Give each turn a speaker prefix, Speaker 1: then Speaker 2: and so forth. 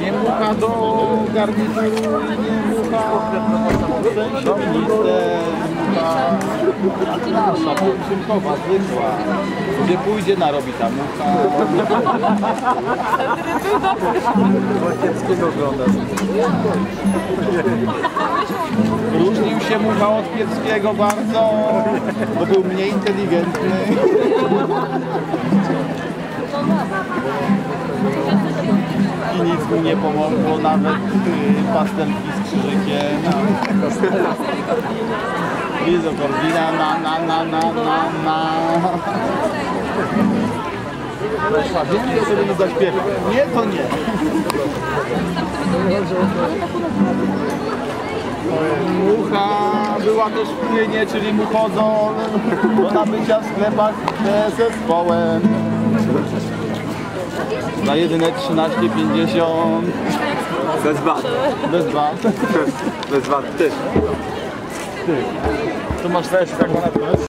Speaker 1: Nie mucha do garnituru, nie mucha do minister, mucha nasza, pielgrzymkowa, zwykła. Gdzie pójdzie, narobi ta mucha. Kiepskiego ogląda. Różnił się mucha od Pieckiego bardzo, bo był mniej inteligentny. I nic mu nie pomogło, nawet y, pastelki z krzyżykiem. Lizo Korwina, na, na, na, na, na, na. Wiem, że sobie nie. Nie, to nie. Mucha była też w płynie, czyli muchodzol do nabycia w sklepach z zespołem. Za jedyne 13,50
Speaker 2: Bez bat.
Speaker 1: bez VAT.
Speaker 2: Bez bat też.
Speaker 1: Tu masz też tak na